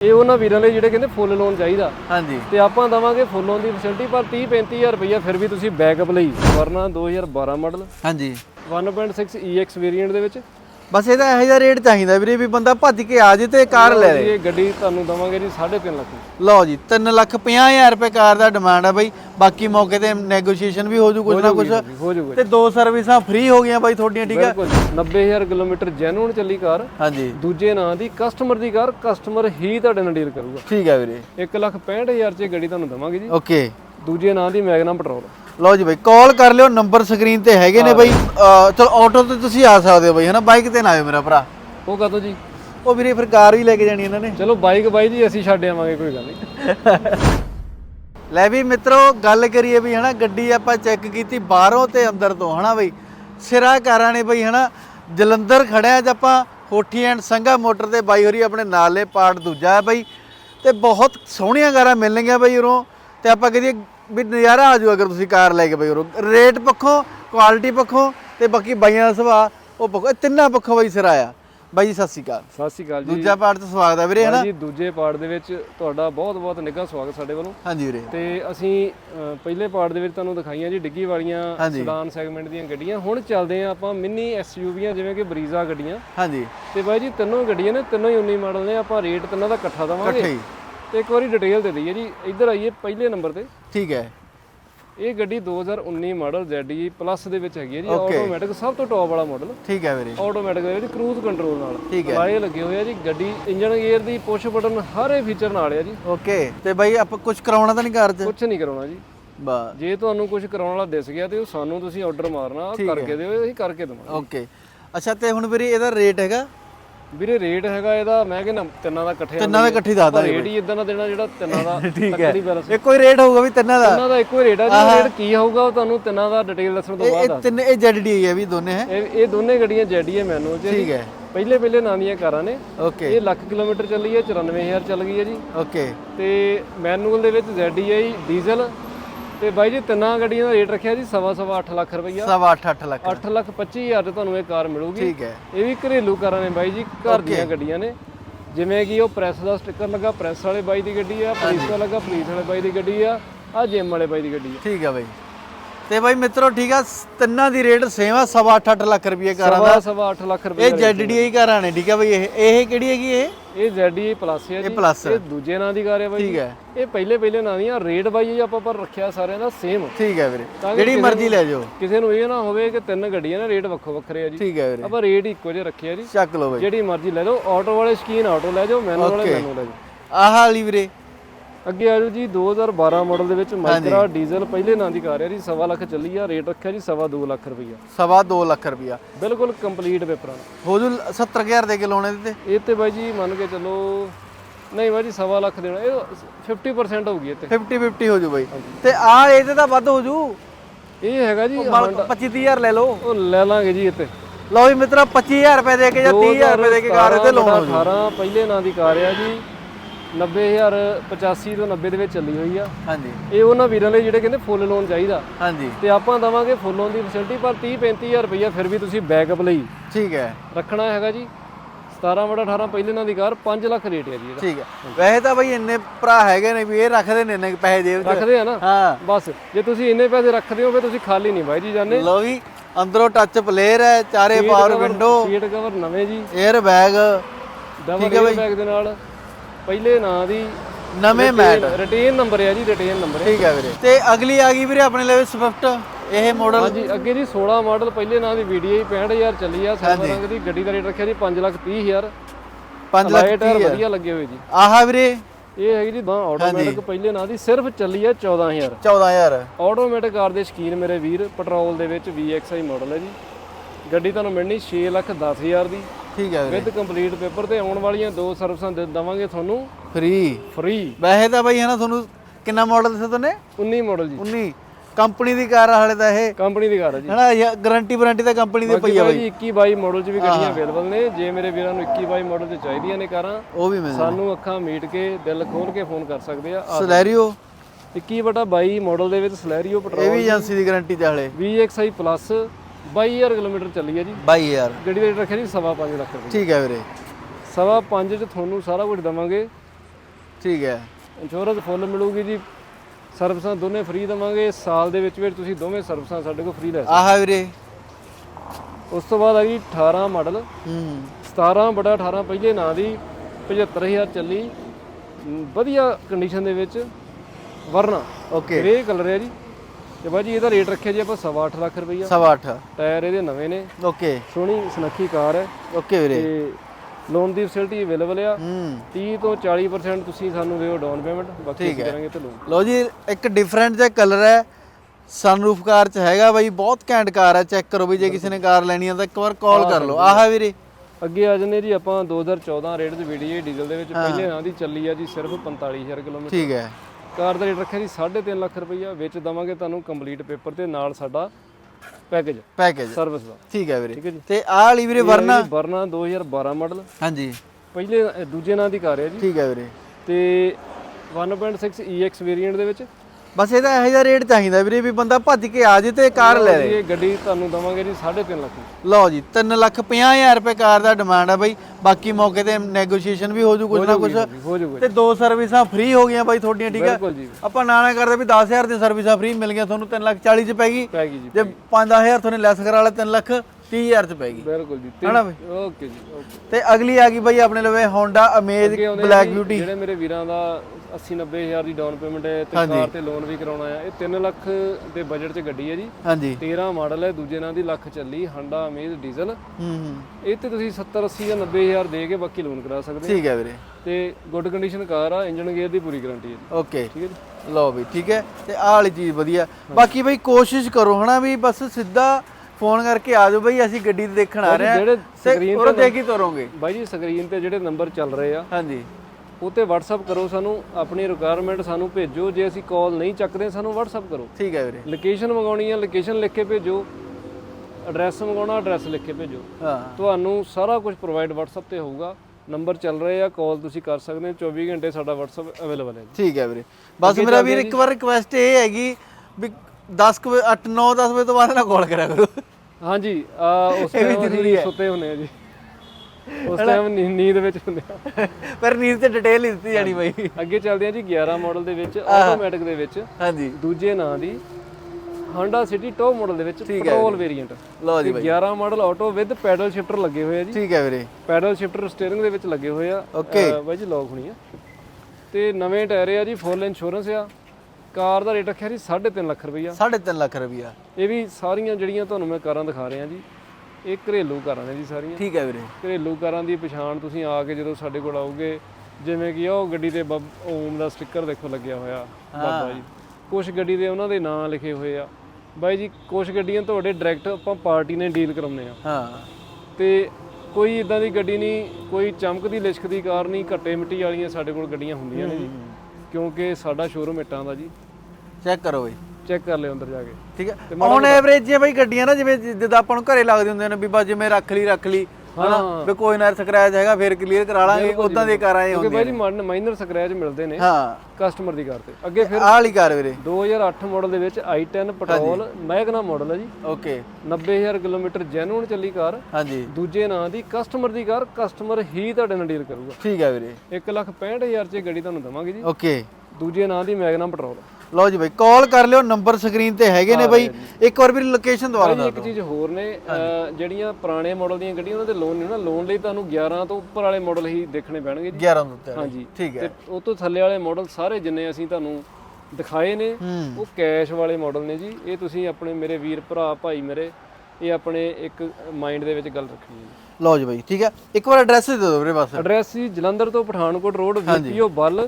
ਇਹ ਉਹਨਾਂ ਵੀਰਾਂ ਲਈ ਜਿਹੜੇ ਕਹਿੰਦੇ ਫੁੱਲ ਲੋਨ ਚਾਹੀਦਾ। ਹਾਂਜੀ। ਤੇ ਆਪਾਂ ਦਵਾਂਗੇ ਫੁੱਲ ਲੋਨ ਦੀ ਫੈਸਿਲਿਟੀ ਪਰ 30 35000 ਰੁਪਈਆ ਫਿਰ ਵੀ ਤੁਸੀਂ ਬੈਕਅਪ ਲਈ। ਵਰਨਾ 2012 ਮਾਡਲ ਹਾਂਜੀ। 1.6 EX ਵੇਰੀਐਂਟ ਦੇ ਵਿੱਚ। ਬਸ ਇਹਦਾ ਇਹੋ ਜਿਹਾ ਰੇਟ ਚਾਹੀਦਾ ਵੀਰੇ ਵੀ ਬੰਦਾ ਭੱਜ ਕੇ ਆ ਜੇ ਤੇ ਕਾਰ ਲੈ ਲੈ। ਇਹ ਗੱਡੀ ਤੁਹਾਨੂੰ ਦਵਾਂਗੇ ਜੀ 3.5 ਲੱਖ ਦੀ। ਲਓ ਜੀ 3 ਲੱਖ 50000 ਰੁਪਏ ਕਾਰ ਦਾ ਡਿਮਾਂਡ ਹੈ ਬਾਈ। ਬਾਕੀ ਮੌਕੇ ਤੇ ਨੈਗੋਸ਼ੀਏਸ਼ਨ ਵੀ ਹੋ ਜੂ ਕੁਝ ਨਾ ਕੁਝ ਹੋ ਜਾਊਗਾ ਤੇ ਦੋ ਸਰਵਿਸਾਂ ਫ੍ਰੀ ਹੋ ਗਈਆਂ ਬਾਈ ਤੁਹਾਡੀਆਂ ਠੀਕ ਹੈ ਬਿਲਕੁਲ 90000 ਕਿਲੋਮੀਟਰ ਜੈਨੂਨ ਚੱਲੀ ਕਾਰ। ਹਾਂਜੀ। ਦੂਜੇ ਨਾਂ ਦੀ ਕਸਟਮਰ ਦੀ ਕਾਰ ਕਸਟਮਰ ਹੀ ਤੁਹਾਡੇ ਨਾਲ ਡੀਲ ਕਰੂਗਾ। ਠੀਕ ਹੈ ਵੀਰੇ। 165000 ਚ ਇਹ ਗੱਡੀ ਤੁਹਾਨੂੰ ਦਵਾਂਗੇ ਜੀ। ਓਕੇ ਦੂਜੇ ਨਾਂ ਦੀ ਮੈਗਨਾ ਪੈਟਰੋਲ ਲਓ ਜੀ ਬਾਈ ਕਾਲ ਕਰ ਲਿਓ ਨੰਬਰ ਸਕਰੀਨ ਤੇ ਹੈਗੇ ਨੇ ਬਾਈ। ਚਲੋ ਆਟੋ ਤੇ ਤੁਸੀਂ ਆ ਸਕਦੇ ਹੋ ਬਾਈ ਹਨਾ? ਬਾਈਕ ਤੇ ਨਾ ਆਇਓ ਮੇਰਾ ਭਰਾ। ਉਹ ਕਦੋਂ ਜੀ? ਉਹ ਵੀਰੇ ਫਿਰ ਕਾਰ ਵੀ ਲੈ ਕੇ ਜਾਣੀ ਇਹਨਾਂ ਨੇ। ਚਲੋ ਬਾਈਕ ਬਾਈ ਜੀ ਅਸੀਂ ਛੱਡ ਆਵਾਂਗੇ ਕੋਈ ਗੱਲ ਨਹੀਂ। ਲੈ ਵੀ ਮਿੱਤਰੋ ਗੱਲ ਕਰੀਏ ਵੀ ਹਨਾ ਗੱਡੀ ਆਪਾਂ ਚੈੱਕ ਕੀਤੀ ਬਾਹਰੋਂ ਤੇ ਅੰਦਰ ਤੋਂ ਹਨਾ ਬਈ? ਸਿਰਾ ਕਾਰਾਂ ਨੇ ਬਈ ਹਨਾ ਜਲੰਧਰ ਖੜਿਆ ਅੱਜ ਆਪਾਂ ਹੋਠੀ ਐਂਡ ਸੰਘਾ ਮੋਟਰ ਤੇ ਬਾਈ ਹੋਰੀ ਆਪਣੇ ਨਾਲੇ ਪਾਰਟ ਦੂਜਾ ਹੈ ਬਈ। ਤੇ ਬਹੁਤ ਸੋਹਣੀਆਂ ਕਾਰਾਂ ਮਿਲਣਗੀਆਂ ਬਈ ਉਰੋਂ। ਤੇ ਆਪਾਂ ਕਹਦੇ ਵੀ ਨਜ਼ਾਰਾ ਆ ਜਾਊ ਅਗਰ ਤੁਸੀਂ ਕਾਰ ਲੈ ਕੇ ਬਈ ਉਰੋਂ। ਰੇਟ ਪੱਖੋਂ ਕੁਆਲਿਟੀ ਪੱਖੋਂ ਤੇ ਬਾਕੀ ਬਾਈਆਂ ਦਾ ਸੁਭਾਅ ਉਹ ਪੱਖੋਂ। ਇਹ ਤਿੰਨਾਂ ਪੱਖੋਂ ਬਈ ਸਿਰਾ ਆ। ਬਾਈ ਜੀ ਸਤਿ ਸ਼੍ਰੀ ਅਕਾਲ। ਸਤਿ ਸ਼੍ਰੀ ਅਕਾਲ ਜੀ। ਦੂਜਾ ਪਾਰਟ ਤੋਂ ਸਵਾਗਤ ਹੈ ਵੀਰੇ ਹਨਾ? ਜੀ ਦੂਜੇ ਪਾਰਟ ਦੇ ਵਿੱਚ ਤੁਹਾਡਾ ਬਹੁਤ ਬਹੁਤ ਨਿੱਘਾ ਸਵਾਗਤ ਸਾਡੇ ਵੱਲੋਂ। ਹਾਂਜੀ ਵੀਰੇ। ਤੇ ਅਸੀਂ ਪਹਿਲੇ ਪਾਰਟ ਦੇ ਵਿੱਚ ਤੁਹਾਨੂੰ ਦਿਖਾਈਆਂ ਜੀ ਡਿੱਗੀ ਵਾਲੀਆਂ। ਸਡਾਨ ਸੈਗਮੈਂਟ ਦੀਆਂ ਗੱਡੀਆਂ। ਹੁਣ ਚੱਲਦੇ ਆ ਆਪਾਂ ਮਿੰਨੀ ਐਸਯੂਵੀਆਂ ਜਿਵੇਂ ਕਿ ਬਰੀਜ਼ਾ ਗੱਡੀਆਂ। ਹਾਂਜੀ। ਤੇ ਬਾਈ ਜੀ ਤਿੰਨੋਂ ਗੱਡੀਆਂ ਨੇ ਤਿੰਨੋਂ ਹੀ 19 ਮਾਡਲ ਨੇ। ਆਪਾਂ ਰੇਟ ਤਿੰਨਾਂ ਦਾ ਇਕੱਠਾ ਦਵਾਂਗੇ। ਤੇ ਇੱਕ ਵਾਰੀ ਡਿਟੇਲ ਦੇ ਦਈਏ ਜੀ। ਇੱਧਰ ਆਈਏ ਪਹਿਲੇ ਨੰਬਰ ਤੇ। ਠੀਕ ਹੈ। ਇਹ ਗੱਡੀ 2019 ਮਾਡਲ ZE ਪਲੱਸ ਦੇ ਵਿੱਚ ਹੈਗੀ ਹੈ ਜੀ. ਆਟੋਮੈਟਿਕ ਸਭ ਤੋਂ ਟੌਪ ਵਾਲਾ ਮਾਡਲ ਠੀਕ ਹੈ ਵੀਰੇ। ਆਟੋਮੈਟਿਕ ਦੇ ਵਿੱਚ ਕਰੂਜ਼ ਕੰਟਰੋਲ ਨਾਲ। ਠੀਕ ਹੈ। ਲਾਏ ਲੱਗੇ ਹੋਏ ਆ ਜੀ। ਗੱਡੀ ਇੰਜਨ ਗੇਅਰ ਦੀ ਪੁਸ਼ ਬਟਨ ਹਰੇ ਫੀਚਰ ਨਾਲ ਆ ਜੀ। ਓਕੇ ਤੇ ਬਾਈ ਆਪਾਂ ਕੁਝ ਕਰਾਉਣਾ ਤਾਂ ਨਹੀਂ ਕਾਰ 'ਚ? ਕੁਝ ਨਹੀਂ ਕਰਾਉਣਾ ਜੀ। ਬਾ ਜੇ ਤੁਹਾਨੂੰ ਕੁਝ ਕਰਾਉਣ ਵਾਲਾ ਦਿਸ ਗਿਆ ਤੇ ਉਹ ਸਾਨੂੰ ਤੁਸੀਂ ਆਰਡਰ ਮਾਰਨਾ ਕਰਕੇ ਦਿਓ ਅਸੀਂ ਕਰਕੇ ਦਵਾਂਗੇ। ਓਕੇ ਅੱਛਾ ਤੇ ਹੁਣ ਵੀਰੇ ਇਹਦਾ ਰੇਟ ਹੈਗਾ? ਵੀਰੇ ਰੇਟ ਹੈਗਾ ਇਹਦਾ ਮੈਂ ਕਹਿੰਦਾ ਤਿੰਨਾਂ ਦਾ ਇਕੱਠੇ ਤਿੰਨਾਂ ਦਾ ਇਕੱਠੀ ਦੱਸਦਾ ਰੇਟ ਹੀ ਇਦਾਂ ਦਾ ਦੇਣਾ ਜਿਹੜਾ ਤਿੰਨਾਂ ਦਾ ਠੀਕ ਹੈ। ਇੱਕੋ ਹੀ ਰੇਟ ਹੋਊਗਾ ਵੀ ਤਿੰਨਾਂ ਦਾ। ਤਿੰਨਾਂ ਦਾ ਇੱਕੋ ਹੀ ਰੇਟ ਆ ਜੀ ਰੇਟ ਕੀ ਹੋਊਗਾ ਉਹ ਤੁਹਾਨੂੰ ਤਿੰਨਾਂ ਦਾ ਡਿਟੇਲ ਦੱਸਣ ਤੋਂ ਬਾਅਦ ਇਹ ਤਿੰਨ ਇਹ ZD ਹੈ ਵੀ ਦੋਨੇ ਹੈ? ਇਹ ਇਹ ਦੋਨੇ ਗੱਡੀਆਂ ਜੈਡੀਏ ਮੈਨੂਅਲ ਚ ਠੀਕ ਹੈ। ਪਹਿਲੇ ਪਹਿਲੇ ਨਾਂ ਦੀਆਂ ਕਾਰਾਂ ਨੇ। ਓਕੇ। ਇਹ ਲੱਖ ਕਿਲੋਮੀਟਰ ਚੱਲੀ ਹੈ 94000 ਚੱਲ ਗਈ ਹੈ ਜੀ। ਓਕੇ। ਤੇ ਮੈਨੂਅਲ ਦੇ ਵਿੱਚ ZDI ਡੀਜ਼ਲ ਤੇ ਬਾਈ ਜੀ ਤਿੰਨਾਂ ਗੱਡੀਆਂ ਦਾ ਰੇਟ ਰੱਖਿਆ ਜੀ ਸਵਾ ਸਵਾ 8 ਲੱਖ ਰੁਪਈਆ। ਸਵਾ ਅੱਠ ਅੱਠ ਲੱਖ। 8 ਲੱਖ 25000 ਤੇ ਤੁਹਾਨੂੰ ਇਹ ਕਾਰ ਮਿਲੂਗੀ। ਠੀਕ ਹੈ। ਇਹ ਵੀ ਘਰੇਲੂ ਕਾਰਾਂ ਨੇ ਬਾਈ ਜੀ ਘਰ ਦੀਆਂ ਗੱਡੀਆਂ ਨੇ। ਜਿਵੇਂ ਕਿ ਉਹ ਪ੍ਰੈਸ ਦਾ ਸਟicker ਲੱਗਾ ਪ੍ਰੈਸ ਵਾਲੇ ਬਾਈ ਦੀ ਗੱਡੀ ਆ ਪੁਲਿਸ ਦਾ ਲੱਗਾ ਪੁਲਿਸ ਵਾਲੇ ਬਾਈ ਦੀ ਗੱਡੀ ਆ ਆ ਜਿਮ ਵਾਲੇ ਬਾਈ ਦੀ ਗੱਡੀ ਆ। ਠੀਕ ਹੈ ਬਾਈ। ਤੇ ਬਾਈ ਮਿੱਤਰੋ ਠੀਕ ਆ ਤਿੰਨਾਂ ਦੀ ਰੇਟ ਸੇਮ ਆ ਸਵਾ ਅੱਠ ਅੱਠ ਲੱਖ ਰੁਪਏ ਕਾਰਾਂ ਦਾ। ਸਵਾ ਸਵਾ 8 ਲੱਖ ਰੁਪਏ ਇਹ ZDI ਕਾਰਾਂ ਨੇ ਠੀਕ ਹੈ ਬਾਈ ਇਹ ਇਹ ਕਿਹੜੀ ਹੈਗੀ ਇਹ? ਇਹ ZDI ਪਲੱਸ ਹੈ ਜੀ। ਇਹ ਦੂਜੇ ਨਾਂ ਦੀ ਕਾਰ ਹੈ ਬਾਈ ਠੀਕ। ਹੈ ਇਹ ਪਹਿਲੇ ਪਹਿਲੇ ਨਾਂ ਦੀਆਂ ਰੇਟ ਬਾਈ ਜੀ ਆਪਾਂ ਪਰ ਰੱਖਿਆ ਸਾਰਿਆਂ ਦਾ ਸੇਮ ਠੀਕ ਹੈ ਵੀਰੇ। ਜਿਹੜੀ ਮਰਜ਼ੀ ਲੈ ਜਾਓ। ਕਿਸੇ ਨੂੰ ਇਹ ਨਾ ਹੋਵੇ ਕਿ ਤਿੰਨ ਗੱਡੀਆਂ ਨੇ ਰੇਟ ਵੱਖੋ ਵੱਖਰੇ ਆ ਜੀ। ਠੀਕ ਹੈ ਵੀਰੇ। ਆਪਾਂ ਰੇਟ ਇੱਕੋ ਜਿਹੇ ਰੱਖੇ ਆ ਜੀ। ਚੱਕ ਲਓ ਬਾਈ। ਜਿਹੜੀ ਮਰਜ਼ੀ ਲੈ ਲਓ ਆਟੋ ਵਾਲੇ ਸ਼ਕੀਨ ਆਟੋ ਲੈ ਜਾਓ ਮੈਨੂਅਲ ਵਾਲੇ. ਮੈਨੂਅਲ ਲੈ ਜਾਓ। ਆਹ ਵਾਲੀ ਵੀਰੇ। ਅੱਗੇ ਆ ਜਾਓ ਜੀ 2012 ਮਾਡਲ ਦੇ ਵਿੱਚ ਮਾਈਕਰਾ ਡੀਜ਼ਲ ਪਹਿਲੇ ਨਾਂ ਦੀ ਕਾਰ ਹੈ ਜੀ ਸਵਾ ਲੱਖ ਚੱਲੀ ਆ ਰੇਟ ਰੱਖਿਆ ਜੀ ਸਵਾ ਦੋ ਲੱਖ ਰੁਪਈਆ। ਸਵਾ 2 ਲੱਖ ਰੁਪਿਆ ਬਿਲਕੁਲ ਕੰਪਲੀਟ ਪੇਪਰਾਂ ਹੋ ਜੂ 70000 ਦੇ ਕੇ ਲਾਉਣੇ ਤੇ। ਇਹ ਤੇ ਬਾਈ ਜੀ ਮੰਨ ਕੇ ਚੱਲੋ ਨਹੀਂ ਬਾਈ ਜੀ ਸਵਾ ਲੱਖ ਦੇਣਾ ਇਹ 50% ਹੋਊਗੀ ਇਹ ਤੇ। 50 50 ਹੋ ਜੂ ਬਾਈ। ਤੇ ਆ ਇਹਦੇ ਤਾਂ ਵੱਧ ਹੋ ਜੂ। ਇਹ ਹੈਗਾ ਜੀ 25 30000 ਲੈ ਲਓ। ਉਹ ਲੈ ਲਾਂਗੇ ਜੀ ਇੱਥੇ ਲਓ ਵੀ ਮਿੱਤਰਾ 25000 ਰੁਪਏ ਦੇ ਕੇ ਜਾਂ 30000 ਰੁਪਏ ਦੇ ਕੇ ਕਾਰ ਇਹਦੇ ਲਾਉਣ ਹੋ ਜੂ। 18 ਪਹਿਲੇ ਨਾਂ ਦੀ ਕਾਰ ਆ ਜੀ। 90085 ਤੋਂ 90 ਦੇ ਵਿੱਚ ਚੱਲੀ ਹੋਈ ਆ। ਹਾਂਜੀ। ਇਹ ਉਹਨਾਂ ਵੀਰਾਂ ਲਈ ਜਿਹੜੇ ਕਹਿੰਦੇ ਫੁੱਲ ਲੋਨ ਚਾਹੀਦਾ। ਹਾਂਜੀ। ਤੇ ਆਪਾਂ ਦਵਾਂਗੇ ਫੁੱਲ ਲੋਨ ਦੀ ਫੈਸਿਲਿਟੀ ਪਰ 30 35000 ਰੁਪਈਆ ਫਿਰ ਵੀ ਤੁਸੀਂ ਬੈਕਅਪ ਲਈ। ਠੀਕ ਹੈ। ਰੱਖਣਾ ਹੈਗਾ ਜੀ। 17 ਵਟਾ 18 ਪਹਿਲੇ ਨਾਂ ਦੀ ਕਾਰ 5 ਲੱਖ ਰੇਟ ਹੈ ਜੀ ਇਹਦਾ। ਠੀਕ ਹੈ। ਵੈਸੇ ਤਾਂ ਬਈ ਇੰਨੇ ਭਰਾ ਹੈਗੇ ਨੇ ਵੀ ਇਹ ਰੱਖਦੇ ਨੇ ਇੰਨੇ ਪੈਸੇ 'ਚ। ਰੱਖਦੇ ਆ ਨਾ? ਹਾਂ। ਬਸ ਜੇ ਤੁਸੀਂ ਇੰਨੇ ਪੈਸੇ ਰੱਖਦੇ ਹੋ ਫਿਰ ਤੁਸੀਂ ਖਾਲੀ ਨਹੀਂ ਬਾਈ ਜੀ ਜਾਨੇ ਲਓ ਵੀ ਅੰਦਰੋਂ ਟੱਚ ਪਲੇਅਰ ਹੈ ਚਾਰੇ ਪਾਵਰ ਵਿੰਡੋ ਸੀਟ ਕਵਰ ਨਵੇਂ ਜੀ। 에ਅਰ ਬੈਗ ਅਰ ਬੈਗ ਦੇ ਨਾਲ। ਪਹਿਲੇ ਨਾਂ ਦੀ ਨਵੇਂ ਮੈਟ। ਰਿਟੇਨ ਨੰਬਰ ਹੈ ਜੀ ਰਿਟੇਨ ਨੰਬਰ ਹੈ ਠੀਕ ਹੈ ਵੀਰੇ। ਤੇ ਅਗਲੀ ਆ ਗਈ ਵੀਰੇ ਆਪਣੇ ਲਈ ਸਵਿਫਟ ਇਹ ਮਾਡਲ ਹਾਂਜੀ ਅੱਗੇ ਜੀ 16 ਮਾਡਲ ਪਹਿਲੇ ਨਾਂ ਦੀ VDI 65000 ਚੱਲੀ ਆ ਸਿਲਵਰ ਰੰਗ ਦੀ ਗੱਡੀ ਦਾ ਰੇਟ ਰੱਖਿਆ ਜੀ 5 ਲੱਖ 30000 5 ਲੱਖ ਲਾਈਟ ਟਾਇਰ ਵਧੀਆ ਲੱਗੇ ਹੋਏ ਜੀ। ਆਹ ਵੀਰੇ। ਇਹ ਹੈਗੀ ਜੀ ਬਾਂ ਆਟੋਮੈਟਿਕ ਪਹਿਲੇ ਨਾਂ ਦੀ ਸਿਰਫ ਚੱਲੀ ਆ 14000 14000 ਆਟੋਮੈਟਿਕ ਕਾਰ ਦੇ ਸ਼ਕੀਨ ਮੇਰੇ ਵੀਰ ਪੈਟਰੋਲ ਦੇ ਵਿੱਚ VXI ਮਾਡਲ ਹੈ ਜੀ। ਗੱਡੀ ਤੁਹਾਨੂੰ ਮਿਲਣੀ 6 ਲੱਖ 10000 ਦੀ। ਠੀਕ ਹੈ ਵੀਰੇ। ਵਿਦ ਕੰਪਲੀਟ ਪੇਪਰ ਤੇ ਆਉਣ ਵਾਲੀਆਂ ਦੋ ਸਰਵਿਸਾਂ ਦੇ ਦਵਾਂਗੇ ਤੁਹਾਨੂੰ। ਫ੍ਰੀ ਫ੍ਰੀ ਵੈਸੇ ਤਾਂ ਬਈ ਹਨਾ ਤੁਹਾਨੂੰ ਕਿੰਨਾ ਮਾਡਲ ਦੱਸਿਆ ਤੁਨੇ 19 ਮਾਡਲ ਜੀ। 19 ਕੰਪਨੀ ਦੀ ਕਾਰ ਹਾਲੇ ਤਾਂ ਇਹ। ਕੰਪਨੀ ਦੀ ਕਾਰ ਹੈ ਜੀ ਹਨਾ ਗਾਰੰਟੀ ਵਾਰੰਟੀ ਤਾਂ ਕੰਪਨੀ ਦੀ ਪਈ ਆ ਜੀ 21 22 ਮਾਡਲ ਚ ਵੀ ਗੱਡੀਆਂ ਅਵੇਲੇਬਲ ਨੇ। ਜੇ ਮੇਰੇ ਵੀਰਾਂ ਨੂੰ 21 22 ਮਾਡਲ ਚ ਚਾਹੀਦੀਆਂ ਨੇ ਕਾਰਾਂ ਉਹ ਵੀ ਮਿਲ ਸਾਨੂੰ ਅੱਖਾਂ ਮੀਟ ਕੇ ਦਿਲ ਖੋਲ ਕੇ ਫੋਨ ਕਰ ਸਕਦੇ ਆ। ਸਲੈਰੀਓ 21 ਬਟਾ 22 ਮਾਡਲ ਦੇ ਵਿੱਚ ਸਲੈਰੀਓ ਇਹ ਪੈਟਰੋਲ ਵੀ ਏਜੰਸੀ ਦੀ। ਗਾਰੰਟੀ ਤੇ ਹਲੇ। VXI ਪਲੱਸ 22000 ਕਿਲੋਮੀਟਰ ਚੱਲੀ ਹੈ ਜੀ। 22000 ਗੱਡੀ ਦਾ ਰੇਟ ਰੱਖਿਆ ਜੀ ਸਵਾ ਪੰਜ ਲੱਖ ਰੁਪਏ। ਠੀਕ ਹੈ ਵੀਰੇ। ਸਵਾ ਪੰਜ ਚ ਤੁਹਾਨੂੰ ਸਾਰਾ ਕੁਝ ਦਵਾਂਗੇ। ਠੀਕ ਹੈ। ਇੰਸ਼ੋਰੈਂਸ ਫੁੱਲ ਮਿਲੂਗੀ ਜੀ। ਸਰਵਿਸਾਂ ਦੋਨੇ ਫ੍ਰੀ ਦਵਾਂਗੇ। ਸਾਲ ਦੇ ਵਿੱਚ ਵਿੱਚ ਤੁਸੀਂ ਦੋਵੇਂ ਸਰਵਿਸਾਂ ਸਾਡੇ ਕੋਲ ਫ੍ਰੀ ਲੈ ਸਕਦੇ ਆਹ ਵੀਰੇ। ਉਸ ਤੋਂ ਬਾਅਦ ਆ ਗਈ 18 ਮਾਡਲ। ਹੂੰ 17 ਬੜਾ 18 ਪਹਿਲੇ ਨਾਂ ਦੀ 75000 ਚੱਲੀ। ਵਧੀਆ ਕੰਡੀਸ਼ਨ ਦੇ ਵਿੱਚ ਵਰਨਾ। ਓਕੇ ਗ੍ਰੇ ਕਲਰ ਹੈ ਜੀ। ਤੇ ਬਾਜੀ ਇਹਦਾ ਰੇਟ ਰੱਖਿਆ ਜੀ ਆਪਾਂ 8.5 ਲੱਖ ਰੁਪਈਆ। ਸਵਾ ਅੱਠ। ਟਾਇਰ ਇਹਦੇ ਨਵੇਂ ਨੇ। ਓਕੇ। ਸੋਹਣੀ ਸੁਨੱਖੀ ਕਾਰ ਹੈ। ਓਕੇ ਵੀਰੇ। ਤੇ ਲੋਨ ਦੀ ਫੈਸਿਲਿਟੀ ਅਵੇਲੇਬਲ ਆ। ਹੂੰ। 30 ਤੋਂ 40% ਤੁਸੀਂ ਸਾਨੂੰ ਦਿਓ ਡਾਊਨ ਪੇਮੈਂਟ ਬਾਕੀ ਕਰਾਂਗੇ ਤੇ ਲੋਨ ਲੋ ਜੀ ਇੱਕ ਡਿਫਰੈਂਟ ਜਿਹਾ ਕਲਰ ਹੈ। ਸਨਰੂਫ ਕਾਰ ਚ ਹੈਗਾ ਬਾਈ ਬਹੁਤ ਘੈਂਟ ਕਾਰ ਹੈ। ਚੈੱਕ ਕਰੋ ਵੀ ਜੇ ਕਿਸੇ ਨੇ ਕਾਰ ਲੈਣੀ ਆ ਤਾਂ ਇੱਕ ਵਾਰ ਕਾਲ ਕਰ ਲਓ। ਆਹ ਵੀਰੇ। ਅੱਗੇ ਆ ਜੰਨੇ ਜੀ ਆਪਾਂ 2014 ਰੇਟ ਦੇ ਵੀਡੀਓ ਡੀਜ਼ਲ ਦੇ ਵਿੱਚ ਪਹਿਲੇ ਨਾਂ ਦੀ ਚੱਲੀ ਆ ਜੀ ਸਿਰਫ 45000 ਕਿਲੋਮੀਟਰ। ਠੀਕ ਹੈ। ਕਾਰ ਦਾ ਰੇਟ ਰੱਖਿਆ ਜੀ 3.5 ਲੱਖ ਰੁਪਈਆ ਵਿੱਚ ਦਵਾਂਗੇ ਤੁਹਾਨੂੰ ਕੰਪਲੀਟ ਪੇਪਰ ਤੇ ਨਾਲ ਸਾਡਾ ਪੈਕੇਜ ਪੈਕੇਜ ਸਰਵਿਸ ਦਾ। ਠੀਕ ਹੈ ਵੀਰੇ। ਤੇ ਆਹ ਵਾਲੀ ਵੀਰੇ ਵਰਨਾ? ਵਰਨਾ 2012 ਮਾਡਲ ਹਾਂਜੀ। ਪਹਿਲੇ ਦੂਜੇ ਨਾਂ ਦੀ ਕਾਰ ਹੈ ਜੀ। ਠੀਕ ਹੈ ਵੀਰੇ। ਤੇ 1.6 EX ਵੇਰੀਐਂਟ ਦੇ ਵਿੱਚ ਬਸ ਇਹਦਾ ਇਹੋ ਜਿਹਾ ਰੇਟ ਚਾਹੀਦਾ ਵੀਰੇ ਵੀ ਬੰਦਾ ਭੱਜ ਕੇ ਆ ਜੇ ਤੇ ਕਾਰ ਲੈ ਲੈ। ਇਹ ਗੱਡੀ ਤੁਹਾਨੂੰ ਦਵਾਂਗੇ ਜੀ 3.5 ਲੱਖ ਦੀ। ਲਓ ਜੀ 3 ਲੱਖ 50000 ਰੁਪਏ ਕਾਰ ਦਾ ਡਿਮਾਂਡ ਹੈ ਬਾਈ। ਬਾਕੀ ਮੌਕੇ ਤੇ ਨੈਗੋਸ਼ੀਏਸ਼ਨ ਵੀ ਹੋ ਜੂ ਕੁਝ ਨਾ ਕੁਝ ਹੋ ਤੇ ਦੋ ਸਰਵਿਸਾਂ ਫ੍ਰੀ ਹੋ ਗਈਆਂ ਬਾਈ ਤੁਹਾਡੀਆਂ ਠੀਕ ਬਿਲਕੁਲ ਜੀ। ਆਪਾਂ ਨਾ ਨਾ ਕਰਦੇ ਵੀ 10000 ਦੀ ਸਰਵਿਸਾਂ ਫ੍ਰੀ ਮਿਲ ਗਈਆਂ ਤੁਹਾਨੂੰ 3 ਲੱਖ 40 ਚ ਪੈ ਗਈ। ਪੈ ਗਈ ਜੀ ਜੇ 5000 ਤੁਹਾਨੂੰ ਲੈਸ ਕਰਾ ਲੇ 3 ਲੱਖ। 30000 ਚ ਪੈ ਗਈ। ਬਿਲਕੁਲ ਜੀ ਹਨਾ ਬਈ? ਓਕੇ ਜੀ ਓਕੇ। ਤੇ ਅਗਲੀ ਆ ਗਈ ਬਾਈ ਆਪਣੇ ਲਵੇ Honda Amaze ਅੱਗੇ ਆਉਂਦੇ Black ਜੀ, Beauty ਜਿਹੜੇ ਮੇਰੇ ਵੀਰਾਂ ਦਾ 80 90 ਹਜ਼ਾਰ ਦੀ ਡਾਊਨ ਪੇਮੈਂਟ ਹੈ ਤੇ ਕਾਰ ਤੇ ਲੋਨ ਵੀ ਕਰਾਉਣਾ ਹੈ। ਇਹ 3 ਲੱਖ ਦੇ ਬਜਟ 'ਚ ਗੱਡੀ ਹੈ ਜੀ। ਹਾਂਜੀ। 13 ਮਾਡਲ ਹੈ ਦੂਜੇ ਨਾਂ ਦੀ ਲੱਖ ਚੱਲੀ ਹਾਂਡਾ ਅਮੇਜ਼ ਡੀਜ਼ਲ ਹੂੰ ਹੂੰ। ਇਹ ਤੇ ਤੁਸੀਂ 70 80 ਜਾਂ 90 ਹਜ਼ਾਰ ਦੇ ਕੇ ਬਾਕੀ ਲੋਨ ਕਰਾ ਸਕਦੇ ਹੋ। ਠੀਕ ਹੈ ਵੀਰੇ। ਤੇ ਗੁੱਡ ਕੰਡੀਸ਼ਨ ਕਾਰ ਆ ਇੰਜਨ ਗੇਅਰ ਦੀ ਪੂਰੀ ਗਾਰੰਟੀ ਹੈ ਜੀ। ਓਕੇ ਠੀਕ ਹੈ ਜੀ। ਲਓ ਵੀ ਠੀਕ ਹੈ। ਤੇ ਆਹ ਵਾਲੀ ਚੀਜ਼ ਵਧੀਆ। ਬਾਕੀ ਬਈ ਕੋਸ਼ਿਸ਼ ਕਰੋ ਹਨਾ ਵੀ ਬਸ ਸਿੱਧਾ ਫੋਨ ਕਰਕੇ ਆ ਜਾਓ ਬਈ ਅਸੀਂ ਗੱਡੀ ਤੇ ਦੇਖਣ ਆ ਰਹੇ ਹਾਂ। ਜਿਹੜੇ ਤੇ ਸਕਰੀਨ ਉਹ ਦੇਖ ਹੀ ਤੋਰੋਗੇ। ਬਾਈ ਜੀ ਸਕਰੀਨ ਤੇ ਜਿਹੜੇ ਨੰਬਰ ਚੱਲ ਰਹੇ ਆ ਹਾਂਜੀ। ਉਹ ਤੇ WhatsApp ਕਰੋ ਸਾਨੂੰ ਆਪਣੀ ਰਿਕੁਆਇਰਮੈਂਟ ਸਾਨੂੰ ਭੇਜੋ ਜੇ ਅਸੀਂ ਕਾਲ ਨਹੀਂ ਚੱਕਦੇ ਸਾਨੂੰ WhatsApp ਕਰੋ। ਠੀਕ ਹੈ ਵੀਰੇ। ਲੋਕੇਸ਼ਨ ਮੰਗਾਉਣੀ ਹੈ ਲੋਕੇਸ਼ਨ ਲਿਖ ਕੇ ਭੇਜੋ ਐਡਰੈਸ ਮੰਗਾਉਣਾ ਐਡਰੈਸ ਲਿਖ ਕੇ ਭੇਜੋ। ਹਾਂ। ਤੁਹਾਨੂੰ ਸਾਰਾ ਕੁਝ ਪ੍ਰੋਵਾਈਡ WhatsApp ਤੇ ਹੋਊਗਾ। ਨੰਬਰ ਚੱਲ ਰਹੇ ਆ ਕਾਲ ਤੁਸੀਂ ਕਰ ਸਕਦੇ ਹੋ 24 ਘੰਟੇ ਸਾਡਾ WhatsApp ਅਵੇਲੇਬਲ ਹੈ ਠੀਕ ਹੈ ਵੀਰੇ। ਬਸ ਮੇਰਾ ਵੀਰ ਇੱਕ ਵਾਰ ਰਿਕੁਐਸਟ ਇਹ ਹੈਗੀ ਵੀ 10 ਵਜੇ 8 9 10 ਵਜੇ ਤੋਂ ਬਾਅਦ ਨਾ ਕਾਲ ਕਰਿਆ ਕਰੋ। ਹਾਂਜੀ ਉਸ ਟਾਈਮ ਅਸੀਂ ਸੁੱਤੇ ਹੁੰਨੇ ਆ ਜੀ। ਉਸ ਟਾਈਮ ਨੀਂਦ ਵਿੱਚ ਹੁੰਦੇ ਆ। ਪਰ ਨੀਂਦ ਤੇ ਡਿਟੇਲ ਹੀ ਦਿੱਤੀ ਜਾਣੀ ਬਾਈ। ਅੱਗੇ ਚੱਲਦੇ ਆ ਜੀ 11 ਮਾਡਲ ਦੇ ਵਿੱਚ ਆਟੋਮੈਟਿਕ ਦੇ ਵਿੱਚ। ਹਾਂਜੀ। ਦੂਜੇ ਨਾਂ ਦੀ Honda City ਟੌਪ ਮਾਡਲ ਦੇ ਵਿੱਚ ਪੈਟਰੋਲ ਵੇਰੀਐਂਟ ਲਓ ਜੀ ਤੇ 11 model auto with paddle shifter ਲੱਗੇ ਹੋਏ ਆ ਜੀ। ਠੀਕ ਹੈ ਵੀਰੇ। ਪੈਡਲ ਸ਼ਿਫਟਰ ਸਟੀਅਰਿੰਗ ਦੇ ਵਿੱਚ ਲੱਗੇ ਹੋਏ ਆ. ਅਹ ਬਾਈ ਜੀ ਲੌਕ ਹੋਣੀ ਆ। ਤੇ ਨਵੇਂ ਟਾਇਰ ਆ ਜੀ ਫੁੱਲ ਇੰਸ਼ੋਰੈਂਸ ਆ। ਕਾਰ ਦਾ ਰੇਟ ਰੱਖਿਆ ਜੀ 3.5 ਲੱਖ ਰੁਪਈਆ। 3.5 ਲੱਖ ਰੁਪਿਆ ਇਹ ਵੀ ਸਾਰੀਆਂ ਜਿਹੜੀਆਂ ਤੁਹਾਨੂੰ ਮੈਂ ਕਾਰਾਂ ਦਿਖਾ ਰਿਹਾ ਜੀ ਇਹ ਘਰੇਲੂ ਕਾਰਾਂ ਨੇ ਜੀ ਸਾਰੀਆਂ। ਠੀਕ ਹੈ ਵੀਰੇ। ਘਰੇਲੂ ਕਾਰਾਂ ਦੀ ਪਛਾਣ ਤੁਸੀਂ ਆ ਕੇ ਜਦੋਂ ਸਾਡੇ ਕੋਲ ਆਓਗੇ ਜਿਵੇਂ ਕਿ ਉਹ ਗੱਡੀ ਤੇ ਓਮ ਦਾ ਸਟicker ਦੇਖੋ ਲੱਗਿਆ ਹੋਇਆ ਬਾਬਾ ਜੀ। ਕੁਝ ਗੱਡੀ ਦੇ ਉਹਨਾਂ ਦੇ ਨਾਂ ਲਿਖੇ ਹੋਏ ਆ। ਬਾਈ ਜੀ ਕੁਝ ਗੱਡੀਆਂ ਤੁਹਾਡੇ ਡਾਇਰੈਕਟ ਆਪਾਂ ਪਾਰਟੀ ਨੇ ਡੀਲ ਕਰਾਉਂਦੇ ਆ। ਹਾਂ। ਤੇ ਕੋਈ ਇਦਾਂ ਦੀ ਗੱਡੀ ਨਹੀਂ ਕੋਈ ਚਮਕਦੀ ਲਿਸ਼ਕਦੀ ਕਾਰ ਨਹੀਂ ਘੱਟੇ ਮਿੱਟੀ ਵਾਲੀਆਂ ਸਾਡੇ ਕੋਲ ਗੱਡੀਆਂ ਹੁੰਦੀਆਂ ਨੇ ਜੀ। ਕਿਉਂਕਿ ਸਾਡਾ ਸ਼ੋਰੂਮ ਇੱਟਾਂ ਦਾ ਜੀ। ਚੈੱਕ ਕਰੋ ਬਈ। ਚੈੱਕ ਕਰ ਲਿਓ ਅੰਦਰ ਜਾ ਕੇ। ਠੀਕ ਹੈ। ਔਨ ਐਵਰੇਜ ਜੇ ਬਈ ਗੱਡੀਆਂ ਨਾ ਜਿਵੇਂ ਜਿੱਦਾਂ ਆਪਾਂ ਨੂੰ ਘਰੇ ਲੱਗਦੇ ਹੁੰਦੇ ਨੇ ਵੀ ਬਸ ਜਿਵੇਂ ਰੱਖ ਲਈ ਰੱਖ ਲਈ। ਹਨਾ? ਵੀ ਕੋਈ ਨਾ ਸਕ੍ਰੈਚ ਹੈਗਾ ਫੇਰ ਕਲੀਅਰ ਕਰਾ ਲਾਂਗੇ ਉਦਾਂ ਦੀ ਕਾਰਾਂ ਇਹ ਕਿਉਂਕਿ ਹੁੰਦੀਆਂ ਬਾਈ ਜੀ ਮਾਈਨਰ ਸਕ੍ਰੈਚ ਮਿਲਦੇ ਨੇ ਹਾਂ। ਕਸਟਮਰ ਦੀ ਕਾਰ ਤੇ। ਅੱਗੇ ਫਿਰ ਆਹ ਵਾਲੀ ਕਾਰ ਵੀਰੇ। 2008 ਮਾਡਲ ਦੇ ਵਿੱਚ i10 ਪੈਟਰੋਲ ਮੈਗਨਾ ਮਾਡਲ ਹੈ ਜੀ। ਓਕੇ 90000 ਕਿਲੋਮੀਟਰ ਜੈਨੂਨ ਚੱਲੀ ਕਾਰ। ਹਾਂਜੀ। ਦੂਜੇ ਨਾਂ ਦੀ ਕਸਟਮਰ ਦੀ ਕਾਰ ਕਸਟਮਰ ਹੀ ਤੁਹਾਡੇ ਨਾਲ ਡੀਲ ਕਰੂਗਾ। ਠੀਕ ਹੈ ਵੀਰੇ। 165000 ਚ ਗੱਡੀ ਤੁਹਾਨੂੰ ਦਵਾਂਗੇ ਜੀ। ਓਕੇ ਦੂਜੇ ਨਾਂ ਦੀ ਮੈਗਨਾ ਪੈਟਰੋਲ ਲਓ ਜੀ ਬਈ ਕਾਲ ਕਰ ਲਿਓ ਨੰਬਰ ਸਕਰੀਨ ਤੇ ਹੈਗੇ ਨੇ ਬਈ। ਇੱਕ ਵਾਰ ਵੀ ਲੋਕੇਸ਼ਨ ਦੁਆਰਾ ਭਾਈ ਇੱਕ ਚੀਜ਼ ਹੋਰ ਨੇ ਜਿਹੜੀਆਂ ਪੁਰਾਣੇ ਮਾਡਲ ਦੀਆਂ ਗੱਡੀਆਂ ਉਹਨਾਂ ਤੇ ਲੋਨ ਨਹੀਂ ਨਾ ਲੋਨ ਲਈ ਤੁਹਾਨੂੰ 11 ਤੋਂ ਉੱਪਰ ਵਾਲੇ ਮਾਡਲ ਹੀ ਦੇਖਣੇ ਪੈਣਗੇ ਜੀ। 11 ਦੇ ਉੱਤੇ ਹਾਂਜੀ ਠੀਕ ਹੈ। ਤੇ ਉਹ ਤੋਂ ਥੱਲੇ ਵਾਲੇ ਮਾਡਲ ਸਾਰੇ ਜਿੰਨੇ ਅਸੀਂ ਤੁਹਾਨੂੰ ਦਿਖਾਏ ਨੇ ਉਹ ਕੈਸ਼ ਵਾਲੇ ਮਾਡਲ ਨੇ ਜੀ। ਇਹ ਤੁਸੀਂ ਆਪਣੇ ਮੇਰੇ ਵੀਰ ਭਰਾ ਭਾਈ ਮੇਰੇ ਇਹ ਆਪਣੇ ਇੱਕ ਮਾਈਂਡ ਦੇ ਵਿੱਚ ਗੱਲ ਰੱਖਣੀ ਹੈ ਲਓ ਜੀ ਬਈ ਠੀਕ ਹੈ। ਇੱਕ ਵਾਰ ਐਡਰੈਸ ਦੇ ਦਿਓ ਵੀਰੇ ਬਸ। ਐਡਰੈਸ ਜੀ ਜਲੰਧਰ ਤੋਂ Pathankot road VPO Bal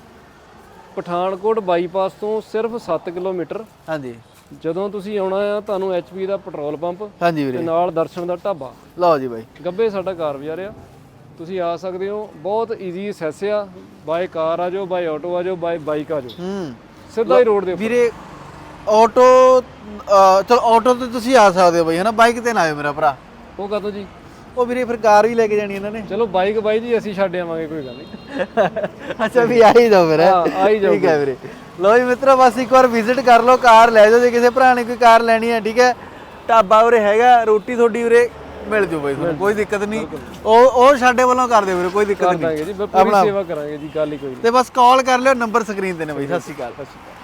Pathankot bypass ਤੋਂ ਸਿਰਫ 7 ਕਿਲੋਮੀਟਰ। ਹਾਂਜੀ। ਜਦੋਂ ਤੁਸੀਂ ਆਉਣਾ ਆ ਤੁਹਾਨੂੰ ਐਚਪੀ ਦਾ ਪੈਟਰੋਲ ਪੰਪ ਹਾਂਜੀ ਤੇ ਵੀਰੇ ਨਾਲ ਦਰਸ਼ਨ ਦਾ ਢਾਬਾ। ਲਓ ਜੀ ਬਈ। ਗੱਬੇ ਸਾਡਾ ਕਾਰ ਬਾਜ਼ਾਰ ਆ ਤੁਸੀਂ ਆ ਸਕਦੇ ਹੋ ਬਹੁਤ ਈਜ਼ੀ ਅਸੈਸ ਆ। ਬਾਈ ਕਾਰ ਆ ਜਾਓ ਬਾਈ ਆਟੋ ਆ ਜਾਓ ਬਾਈ ਬਾਈਕ ਆ ਜਾਓ। ਹੂੰ। ਸਿੱਧਾ ਹੀ ਰੋਡ ਦੇ ਉੱਪਰ। ਵੀਰੇ ਆਟੋ ਚਲ ਆਟੋ ਤੇ ਤੁਸੀਂ ਆ ਸਕਦੇ ਹੋ ਬਈ ਹਨਾ? ਬਾਈਕ ਤੇ ਨਾ ਆਇਓ ਮੇਰਾ ਭਰਾ। ਉਹ ਕਦੋਂ ਜੀ? ਉਹ ਵੀਰੇ ਫਿਰ ਕਾਰ ਵੀ ਲੈ ਕੇ ਜਾਣੀ ਇਹਨਾਂ ਨੇ। ਚਲੋ ਬਾਈਕ ਬਾਈ ਜੀ ਅਸੀਂ ਛੱਡ ਆਵਾਂਗੇ ਕੋਈ ਗੱਲ ਨਹੀਂ। ਅੱਛਾ ਵੀ ਆ ਹੀ ਜਾਓ ਫਿਰ ਹੈਂ? ਹਾਂ, ਆ ਹੀ ਜਾਓ ਠੀਕ ਹੈ ਵੀਰੇ। ਲਓ ਜੀ ਮਿੱਤਰੋ ਬਸ ਇੱਕ ਵਾਰ ਵਿਜ਼ਿਟ ਕਰ ਲਓ ਕਾਰ ਲੈ ਜਾਓ ਜੇ ਕਿਸੇ ਭਰਾ ਨੇ ਕੋਈ ਕਾਰ ਲੈਣੀ ਹੈ ਠੀਕ ਹੈ? ਢਾਬਾ ਉਰੇ ਹੈਗਾ ਰੋਟੀ ਤੁਹਾਡੀ ਉਰੇ ਮਿਲ ਜੂ ਬਾਈ ਤੁਹਾਨੂੰ ਕੋਈ ਦਿੱਕਤ ਨਹੀਂ। ਉਹ ਉਹ ਸਾਡੇ ਵੱਲੋਂ ਕਰ ਦਿਓ ਵੀਰੇ ਕੋਈ ਦਿੱਕਤ ਨਹੀਂ। ਜੀ ਪੂਰੀ ਸੇਵਾ ਕਰਾਂਗੇ ਜੀ ਗੱਲ ਹੀ ਕੋਈ ਨਹੀਂ। ਤੇ ਬਸ ਕਾਲ ਕਰ ਲਿਓ ਨੰਬਰ ਸਕਰੀਨ ਤੇ ਨੇ ਬਾਈ ਸਤਿ ਸ਼੍ਰੀ ਅਕਾਲ ਸਤਿ ਸ਼੍ਰੀ ਅਕਾਲ।